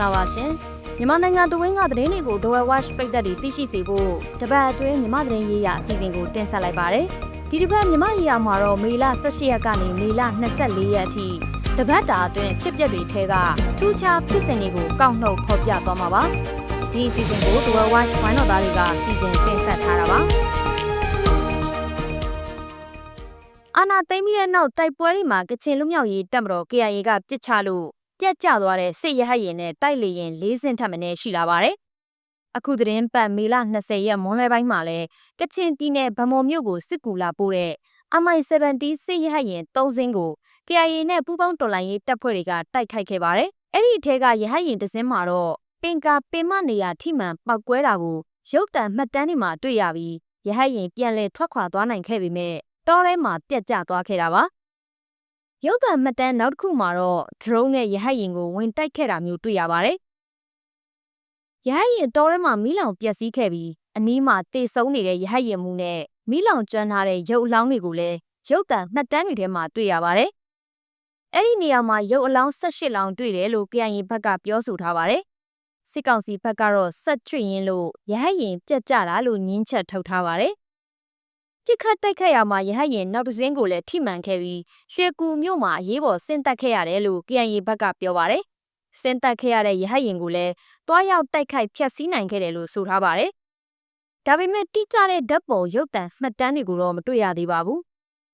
္ဂလာပါရှင်မြန်မာနိုင်ငံတဝင်းကသတင်းတွေကို Dwell Watch ပြည်သက်တွေသိရှိစေဖို့တပတ်အတွင်းမြန်မာသတင်းရေးရာအစီအစဉ်ကိုတင်ဆက်လိုက်ပါတယ်ဒီတစ်ပတ်မြန်မာရေးရာမှာတော့မေလ18ရက်ကနေမေလ24ရက်အထိတပတ်တာအတွင်းဖြစ်ပျက်တွေထဲကထူးခြားဖြစ်စဉ်တွေကိုကောက်နှုတ်ဖော်ပြသွားမှာပါဒီအစီအစဉ်ကို Dwell Watch ဝိုင်းတော်သားတွေကစီစဉ်တင်ဆက်ထားတာပါအာနာသိမ့်ပြီးတဲ့နောက်တိုက်ပွဲတွေမှာကချင်လူမျိုးရေးတပ်မတော် KIA ကပြစ်ချလို့ ပြက်ကျသွားတဲ့စစ်ရဟတ်ရင်နဲ့တိုက်လေရင်၄စင်းထပ်မင်းရှိလာပါတယ်။အခုသတင်းပတ်မေလ20ရက်မွန်းလွဲပိုင်းမှာလဲကချင်ပြည်နယ်ဗမော်မြို့ကိုစစ်ကူလာပို့တဲ့ MI-70 စစ်ရဟတ်ရင်၃စင်းကို KIA နဲ့ပူးပေါင်းတော်လှန်ရေးတပ်ဖွဲ့တွေကတိုက်ခိုက်ခဲ့ပါတယ်။အဲ့ဒီအထက်ကရဟတ်ရင်တစ်စင်းမှာတော့ပင်ကာပင်မနေရာထိမှန်ပောက်ကွဲတာကိုရုပ်တံမှတ်တမ်းတွေမှာတွေ့ရပြီးရဟတ်ရင်ပြန်လည်ထွက်ခွာသွားနိုင်ခဲ့ပေမဲ့တောထဲမှာပြက်ကျသွားခဲ့တာပါ ရုပ်သံမှတ်တမ်းနောက်တစ်ခုမှာတော့ drone နဲ့ရဟတ်ယာဉ်ကိုဝင်တိုက်ခဲ့တာမျိုးတွေ့ရပါတယ်။ရဟတ်ယာဉ်တောထဲမှာမီးလောင်ပျက်စီးခဲ့ပြီးအနီးမှာတေဆုံးနေတဲ့ရဟတ်ယာဉ်မှုနဲ့မီးလောင်ကျွမ်းထားတဲ့ရုပ်အလောင်းတွေကိုလည်းရုပ်သံမှတ်တမ်းတွေထဲမှာတွေ့ရပါတယ်။အဲ့ဒီနေရာမှာရုပ်အလောင်း18လောင်းတွေ့တယ်လို့ KIA ဘက်ကပြောဆိုထားပါတယ်။စစ်ကောင်စီဘက်ကတော့ဆက်ချွေရင်လို့ရဟတ်ယာဉ်ပြက်ကျတာလို့ညင်းချက်ထုတ်ထားပါတယ်။ ပြစ်ခတ်တိုက်ခတ်ရမှာရဟတ်ရင်နောက်တစ်စင်းကိုလည်းထိမှန်ခဲ့ပြီးရွှေကူမြို့မှာအရေးပေါ်ဆင်းသက်ခဲ့ရတယ်လို့ KIA ဘက်ကပြောပါတယ်။ဆင်းသက်ခဲ့ရတဲ့ရဟတ်ရင်ကိုလည်းတွားရောက်တိုက်ခိုက်ဖျက်ဆီးနိုင်ခဲ့တယ်လို့ဆိုထားပါတယ်။ဒါပေမဲ့တိကျတဲ့ဓာတ်ပုံရုပ်သံမှတ်တမ်းတွေကိုတော့မတွေ့ရသေးပါဘူး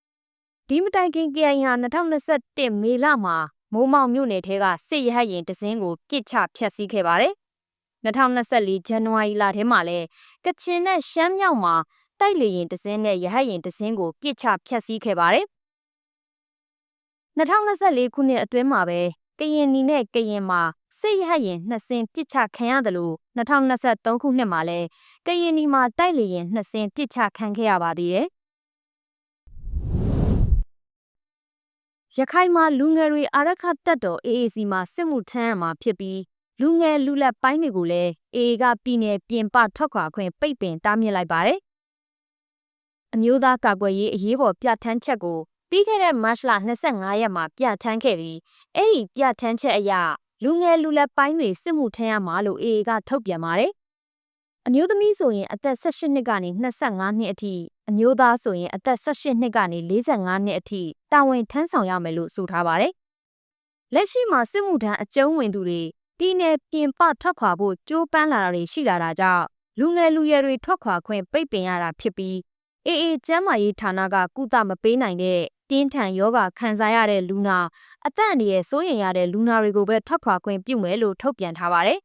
။ဒီမတိုင်ခင် KIA ဟာ2021မေလမှာမိုးမောင်မြို့နယ်ထဲကစစ်ရဟတ်ရင်တစင်းကိုပြစ်ချဖျက်ဆီးခဲ့ပါတယ်။2024ဇန်နဝါရီလထဲမှာလဲကချင်နဲ့ရှမ်းမြောက်မှာ တိုက်လေရင်တစင်းနဲ့ရဟတ်ရင်တစင်းကိုပြစ်ချဖျက်ဆီးခဲ့ပါတယ်။2024ခုနှစ်အတွင်းမှာပဲကရင်နီနဲ့ကရင်မှာစစ်ရဟတ်ရင်နှစ်စင်းပြစ်ချခံရတယ်လို့2023ခုနှစ်မှာလဲကရင်နီမှာတိုက်လေရင်နှစ်စင်းပြစ်ချခံခဲ့ရပါသေးတယ်။ရခိုင်မှာလူငယ်တွေအာရခတက်တော် AAC မှာစစ်မှုထမ်းရမှာဖြစ်ပြီးလူငယ်လူလက်ပိုင်းတွေကိုလည်း AA ကပြည်နယ်ပြင်ပထွက်ခွာခွင့်ပိတ်ပင်တားမြစ်လိုက်ပါတယ် အမျိုးသားကာကွယ်ရေးအရေးပေါ်ပြဋ္ဌာန်းချက်ကိုပြီးခဲ့တဲ့မတ်လ25ရက်မှာပြဋ္ဌာန်းခဲ့ပြီးအဲ့ဒီပြဋ္ဌာန်းချက်အရလူငယ်လူလက်ပိုင်းတွေစစ်မှုထမ်းရမှာလို့ AA ကထုတ်ပြန်ပါတယ်။အမျိုးသမီးဆိုရင်အသက်18နှစ်ကနေ25နှစ်အထိအမျိုးသားဆိုရင်အသက်18နှစ်ကနေ45နှစ်အထိတာဝန်ထမ်းဆောင်ရမယ်လို့ဆိုထားပါတယ်။လက်ရှိမှာစစ်မှုထမ်းအကျုံးဝင်သူတွေတီးနယ်ပြင်ပထွက်ခွာဖို့ကြိုးပမ်းလာတာတွေရှိလာတာကြောင့်လူငယ်လူရွယ်တွေထွက်ခွာခွင့်ပိတ်ပင်ရတာဖြစ်ပြီး အေအေကျမ်းမာရေးဌာနကကုသမပေးနိုင်တဲ့ပြင်းထန်ယောဂခံစားရတဲ့လူနာအသက်အန္တရာယ်စိုးရိမ်ရတဲ့လူနာတွေကိုပဲထွက်ခွာခွင့်ပြုမယ်လို့ထုတ်ပြန်ထားပါတယ်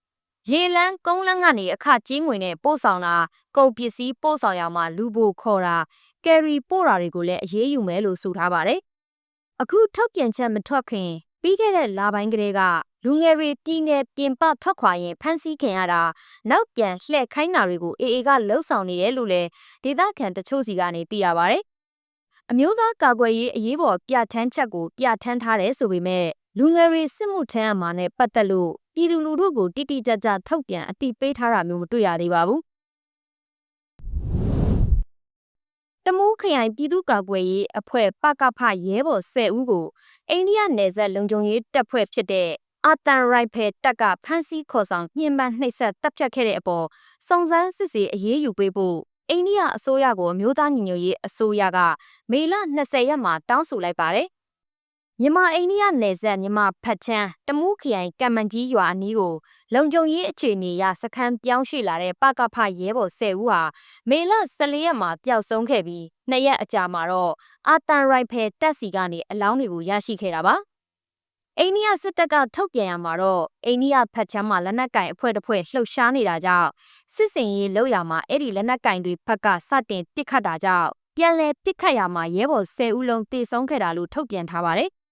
။ရေလန်းကုန်းလန်းကနေအခကြီးငွေနဲ့ပို့ဆောင်တာကုန်ပစ္စည်းပို့ဆောင်ရမှာလူဖို့ခေါ်တာကယ်ရီပို့တာတွေကိုလည်းအရေးယူမယ်လို့ဆိုထားပါတယ်။အခုထုတ်ပြန်ချက်မထွက်ခင် ပြီးခဲ့တဲ့လပိုင်းကလေးကလူငယ်တွေပြည်နယ်ပြင်ပထွက်ခွာရင်ဖမ်းဆီးခံရတာနောက်ပြန်လှည့်ခိုင်းတာတွေကိုအေအေကလှုပ်ဆောင်နေတယ်လို့လည်းဒေသခံတချို့စီကနေသိရပါဗျ။အမျိုးသားကာကွယ်ရေးအရေးပေါ်ပြဋ္ဌာန်းချက်ကိုပြဋ္ဌာန်းထားတယ်ဆိုပေမဲ့လူငယ်တွေစစ်မှုထမ်းအမှာနဲ့ပတ်သက်လို့ပြည်သူလူထုကိုတိတိကျကျထုတ်ပြန်အတိပေးထားတာမျိုးမတွေ့ရသေးပါဘူး။ တမူးခရိုင်ပြည်သူ့ကာကွယ်ရေးအဖွဲ့ပကဖရဲဘော်10ဦးကိုအိန္ဒိယနယ်စပ်လုံခြုံရေးတပ်ဖွဲ့ဖြစ်တဲ့အာတန်ရိုက်ဖယ်တပ်ကဖမ်းဆီးခေါ်ဆောင်ညှဉ်းပန်းနှိပ်စက်တပ်ဖြတ်ခဲ့တဲ့အပေါ်စုံစမ်းစစ်ဆေးအရေးယူပေးဖို့အိန္ဒိယအစိုးရကိုမျိုးသားညီညွတ်ရေးအစိုးရကမေလ20ရက်မှာတောင်းဆိုလိုက်ပါတယ်။ မြန်မာအိန္ဒိယနယ်စပ်မြန်မာဖတ်ချမ်းတမူးခရိုင်ကံမန်ကြီးရွာအနီးကိုလုံခြုံရေးအခြေအနေအရစခန်းပြောင်းရွှေ့လာတဲ့ပကဖရဲဘော်10ဦးဟာမေလ14ရက်မှာပျောက်ဆုံးခဲ့ပြီးနှစ်ရက်အကြာမှာတော့အာတန်ရိုက်ဖယ်တပ်စီကနေအလောင်းတွေကိုရရှိခဲ့တာပါ။အိန္ဒိယစစ်တပ်ကထုတ်ပြန်ရမှာတော့အိန္ဒိယဖက်ချမ်းမှာလက်နက်ကင်အဖွဲ့တစ်ဖွဲ့လှုပ်ရှားနေတာကြောင့်စစ်စင်ရေးလုပ်ရမှာအဲ့ဒီလက်နက်ကင်တွေဖက်ကစတင်ပစ်ခတ်တာကြောင့်ပြန်လည်ပစ်ခတ်ရမှာရဲဘော်10ဦးလုံးတေဆုံးခဲ့တာလို့ထုတ်ပြန်ထားပါတယ်။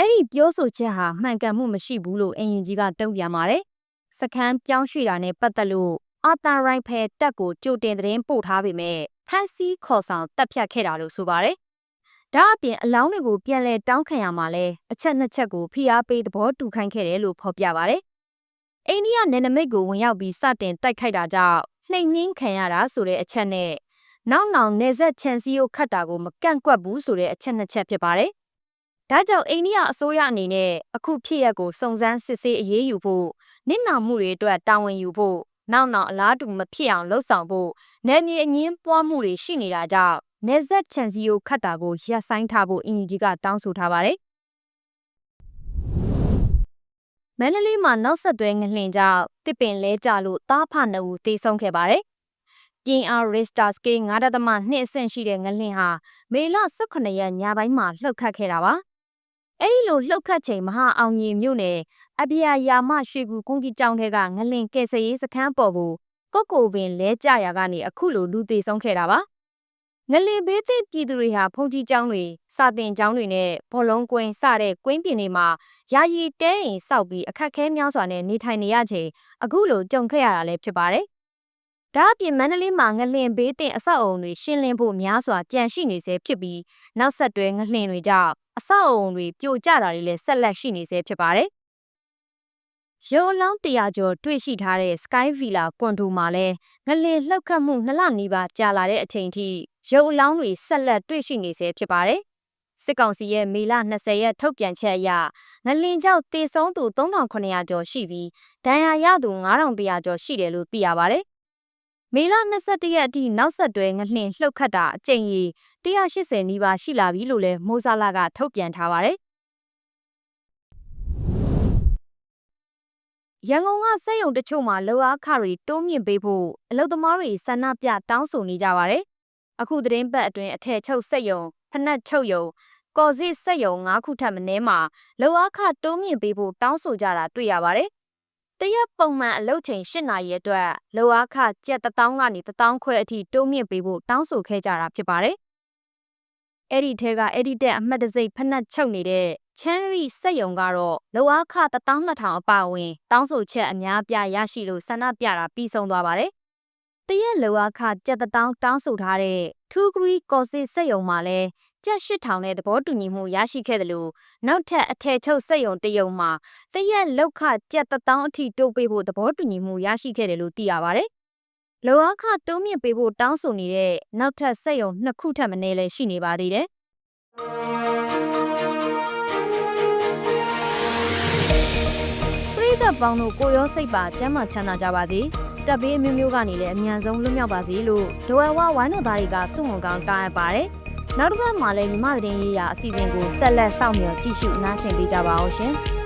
အဲ့ဒီပြောဆိုချက်ဟာမှန်ကန်မှုမရှိဘူးလို့အင်ရင်ကြီးကတုံ့ပြန်ပါတယ်။စခန်းပြောင်းရွှေ့တာနဲ့ပတ်သက်လို့အာတန်ရိုင်ဖယ်တက်ကိုကြိုတင်သတင်းပို့ထားပေမဲ့ဖန်စီခေါ်ဆောင်တပ်ဖြတ်ခဲ့တာလို့ဆိုပါတယ်ဒါအပြင်အလောင်းတွေကိုပြန်လည်တောင်းခံရမှာလဲအချက်နှစ်ချက်ကိုဖိအားပေးသဘောတူခိုင်းခဲ့တယ်လို့ဖော်ပြပါဗျ။အိန္ဒိယနယ်နိမိတ်ကိုဝင်ရောက်ပြီးစတင်တိုက်ခိုက်တာကြောင့်နှိမ်နှင်းခံရတာဆိုတဲ့အချက်နဲ့နောက်နောက်နေဆက်ချန်စီကိုခတ်တာကိုမကန့်ကွက်ဘူးဆိုတဲ့အချက်နှစ်ချက်ဖြစ်ပါတယ် ဒါကြောင့်အိန္ဒိယအစိုးရအနေနဲ့အခုဖြစ်ရပ်ကိုစုံစမ်းစစ်ဆေးအရေးယူဖို့နစ်နာမှုတွေအတွက်တာဝန်ယူဖို့နောက်နောက်အလားတူမဖြစ်အောင်လှုံ့ဆော်ဖို့နယ်မြေအငင်းပွားမှုတွေရှိနေတာကြောင့်နေဆက်ချန်စီယိုခတ်တာကိုရပ်ဆိုင်းထားဖို့အင်ဂျီကတောင်းဆိုထားပါတယ်မန္တလေးမှာနောက်ဆက်တွဲငလှင်ကြောင့်တစ်ပင်လဲကြလို့တားဖနှစ်ဦးတေဆုံးခဲ့ပါတယ်ပြင်းအား Richter scale 9.2အဆင့်ရှိတဲ့ငလင်ဟာမေလ18ရက်ညပိုင်းမှာလှုပ်ခတ်ခဲ့တာပါ။ အဲဒီလိုလှုပ်ခတ်ချိန်မဟာအောင်ကြီးမြို့နယ်အပြာယာမရွှေကူကုန်းကြီးကျောင်းထဲကငလင်ကယ်ဆယ်ရေးစခန်းပေါ်ကိုကုတ်ကိုပင်လဲကြရာကနေအခုလိုလူသေးဆုံးခဲ့တာပါ။ငလင်ဘေးသစ်ပြည်သူတွေဟာဖုန်ကြီးကျောင်းတွေစာတင်ကျောင်းတွေနဲ့ဘောလုံးကွင်းစတဲ့ကွင်းပြင်တွေမှာယာယီတဲအိမ်စောက်ပြီးအခက်ခဲများစွာနဲ့နေထိုင်နေရချိန်အခုလိုကြုံခဲ့ရတာလည်းဖြစ်ပါတယ်။ဒါအပြင်မန္တလေးမှာငလင်ဘေးတင်အဆောက်အုံတွေရှင်းလင်းဖို့များစွာကြံရှိနေဆဲဖြစ်ပြီးနောက်ဆက်တွဲငလင်တွေကြောင့် အဆောက်အုံတွေပြိုကျတာတွေလည်းဆက်လက်ရှိနေဆဲဖြစ်ပါတယ်။ရုံအလောင်းတရာကျော်တွေ့ရှိထားတဲ့ Sky Villa ကွန်ဒိုမှာလည်းငလင်လှုပ်ခတ်မှုနှစ်လနီးပါးကြာလာတဲ့အချိန်ထိရုံအလောင်းတွေဆက်လက်တွေ့ရှိနေဆဲဖြစ်ပါတယ်။စစ်ကောင်စီရဲ့မေလ20ရက်ထုတ်ပြန်ချက်အရငလင်ကြောင့်တေဆုံးသူ3900ကျော်ရှိပြီးဒဏ်ရာရသူ9100ကျော်ရှိတယ်လို့သိရပါတယ်။ မေလ21ရက်အထိနောက်ဆက်တွဲငလင်လှုပ်ခတ်တာအကြိမ်ကြီး180နီးပါးရှိလာပြီလို့လည်းမိုးဆာလာကထုတ်ပြန်ထားပါတယ်။ရန်ကုန်ကစက်ရုံတချို့မှာလောအားခတွေတိုးမြင့်ပေးဖို့အလုပ်သမားတွေဆန္ဒပြတောင်းဆိုနေကြပါတယ်။အခုသတင်းပတ်အတွင်းအထည်ချုပ်စက်ရုံဖနက်ချုပ်ရုံကော်စစ်စက်ရုံ၅ခုထပ်မင်းမှာလောအားခတိုးမြင့်ပေးဖို့တောင်းဆိုကြတာတွေ့ရပါတယ်။ တရက်ပုံမှန်အလုပ်ချိန်၈နာရီအတွက်လောအားခကျပ်1000ကနေ1000ခွဲအထိတိုးမြင့်ပေးဖို့တောင်းဆိုခဲ့ကြတာဖြစ်ပါတယ်။အဲ့ဒီထဲကအဲ့ဒီတက်အမှတ်တစိမ့်ဖနက်ချုပ်နေတဲ့ချန်ရီစက်ယုံကတော့လောအားခ12000အပါအဝင်တောင်းဆိုချက်အများပြရရှိလို့ဆန္ဒပြတာပြီးဆုံးသွားပါတယ်။တရက်လောအားခကျပ်1000တောင်းဆိုထားတဲ့2 degree ကော်စစ်စက်ယုံမှာလည်း ကျပ်8000နဲ့သဘောတူညီမှုရရှိခဲ့တယ်လို့နောက်ထပ်အထည်ချုပ်စက်ယုံတယုံမှာတရက်လောက်ခကျပ်1000အထိတိုးပေးဖို့သဘောတူညီမှုရရှိခဲ့တယ်လို့သိရပါတယ်။လောအားခတိုးမြင့်ပေးဖို့တောင်းဆိုနေတဲ့နောက်ထပ်စက်ယုံနှစ်ခုထပ်မင်းလည်းရှိနေပါသေးတယ်။သက်ပေါင်းတို့ကိုရောစိတ်ပါကျမ်းမာချမ်းသာကြပါစေ။တပ်ဘေးမျိုးမျိုးကနေလည်းအမြန်ဆုံးလွတ်မြောက်ပါစေလို့ဒိုဝဲဝဝိုင်းတော်သားတွေကစုမုံကောင်းတားအပ်ပါတယ်။ နောက်တစ်ပတ်မှာလည်းညီမသတင်းရေးရာအစီအစဉ်ကိုဆက်လက်စောင့်မျှော်ကြည့်ရှုနားဆင်ပေးကြပါအောင်ရှင်။